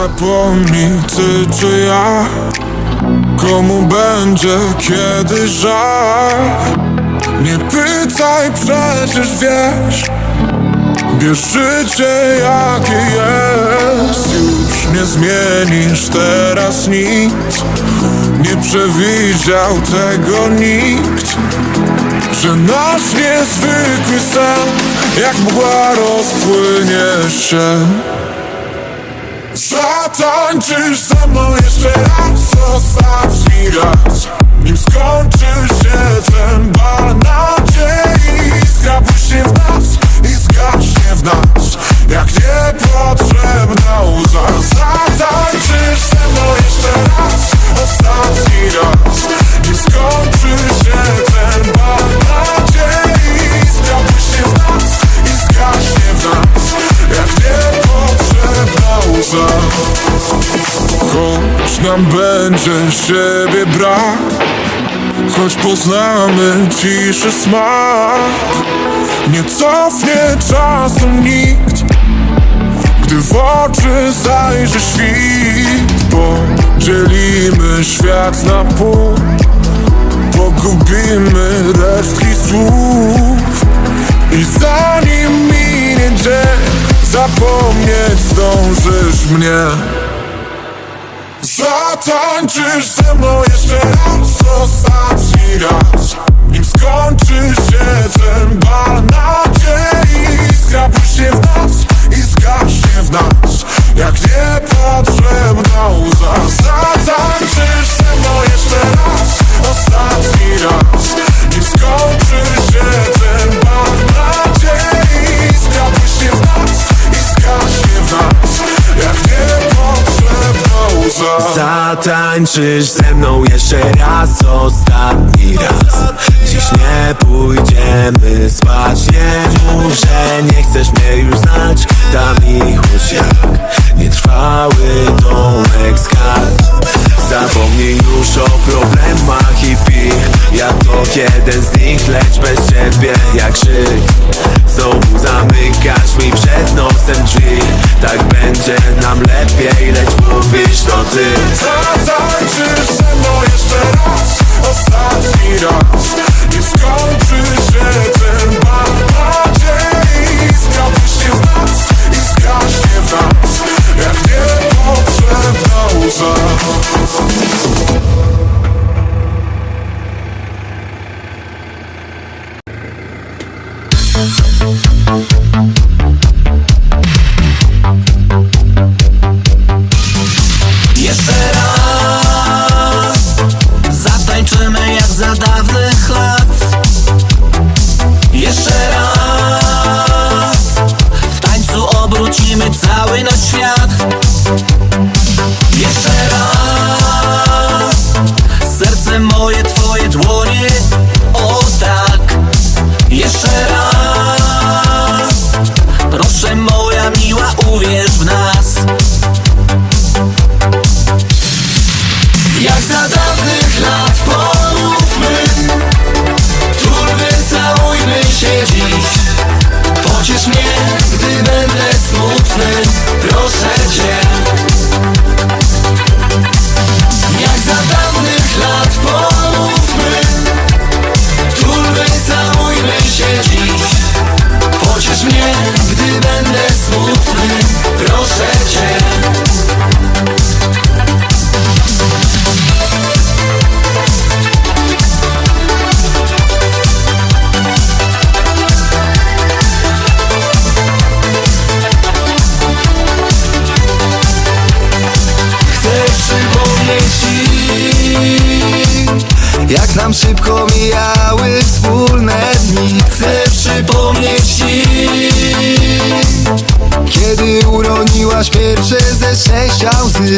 Zapomnij ty czy ja Komu będzie kiedy żal. Nie pytaj przecież wiesz Bierz życie jakie jest. Już nie zmienisz teraz nic. Nie przewidział tego nikt Że nasz niezwykły sen Jak mgła rozpłynie się Zatańczysz ze mną jeszcze raz Ostatni raz Nim skończy się ten bal Choć nam będzie siebie brak Choć poznamy ciszy smak. Nie cofnie czasem nikt Gdy w oczy zajrzy świt. Podzielimy świat na pół Pogubimy resztki słów. I zanim minie dzień Zapomnieć zdążysz mnie Zatańczysz ze mną jeszcze raz Ostatni raz. Nim skończy się ten bal nadziei Iskra błyśnie w nas i zgaśnie w nas. Jak niepotrzebna Zatańczysz ze mną jeszcze raz, ostatni raz. Dziś nie pójdziemy spać Nie mów, że nie chcesz mnie już znać. Ta miłość jak nietrwały domek z kart Zapomnij już o problemach i pij Ja to jeden z nich, lecz bez ciebie jak krzyk Znowu zamykasz mi przed nosem drzwi. Tak będzie nam lepiej, lecz mówisz to ty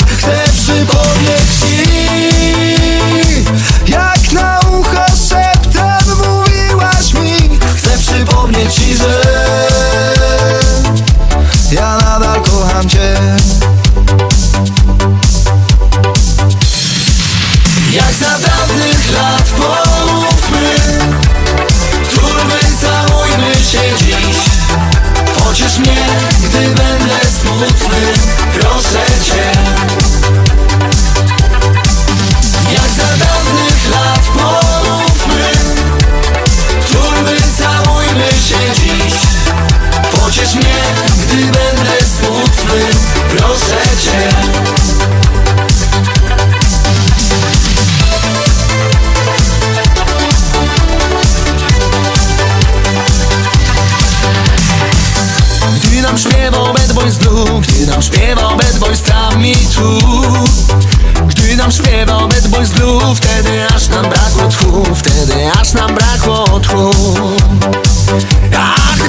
Chcę przypomnieć ci Jak na ucho szeptem mówiłaś mi. Chcę przypomnieć ci, że Ja nadal kocham cię. Jak za dawnych lat pomówmy Turby całujmy się dziś. Pociesz mnie, gdy będę smutny. Proszę do Bad Boys Blue. Wtedy aż nam brakło tchu Wtedy aż nam brakło tchu. A gdy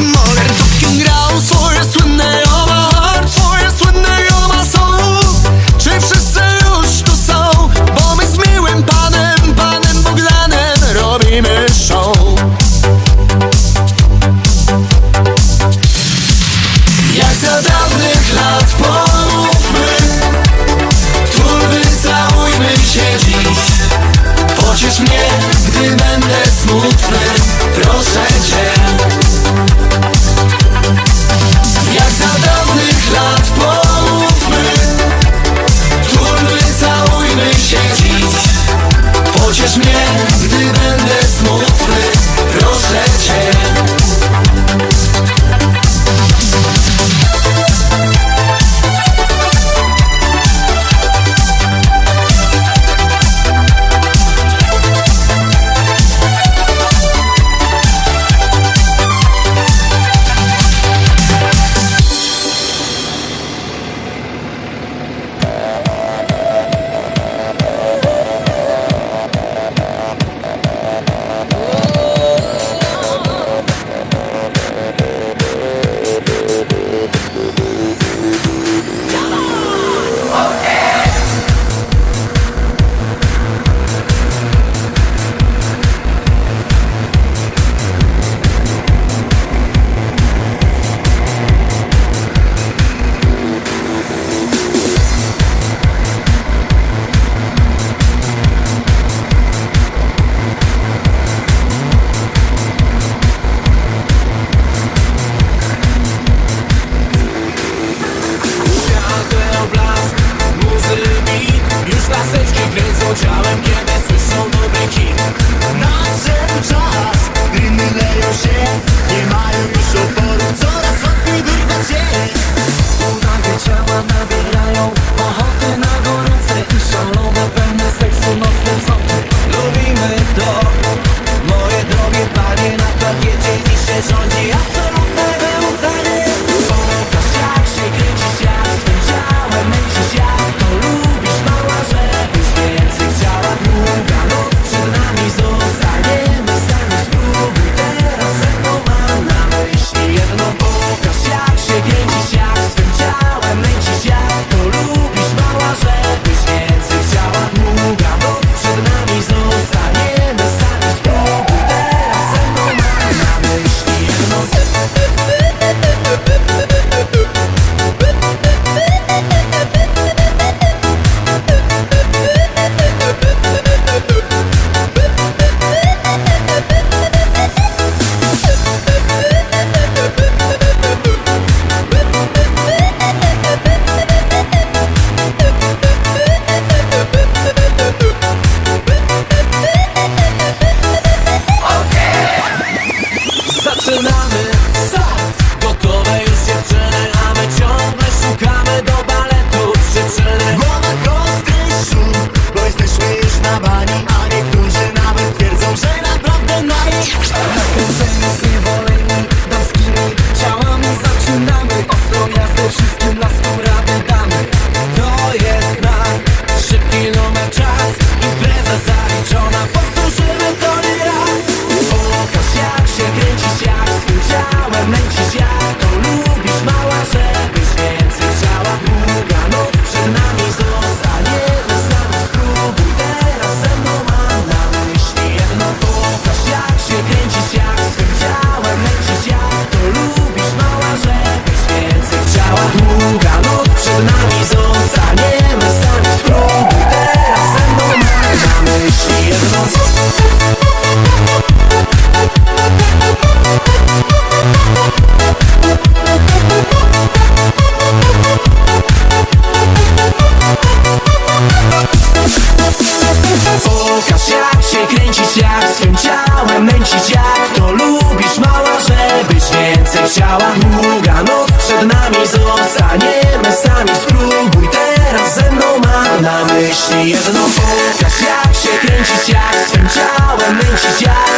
swym ciałem Męcić jak to lubisz mała Żebyś więcej chciała. Długa noc przed nami Zostaniemy sami. Spróbuj teraz ze mną Mam na myśli jedną Pokaż jak się kręcić Jak swym ciałem męcić jak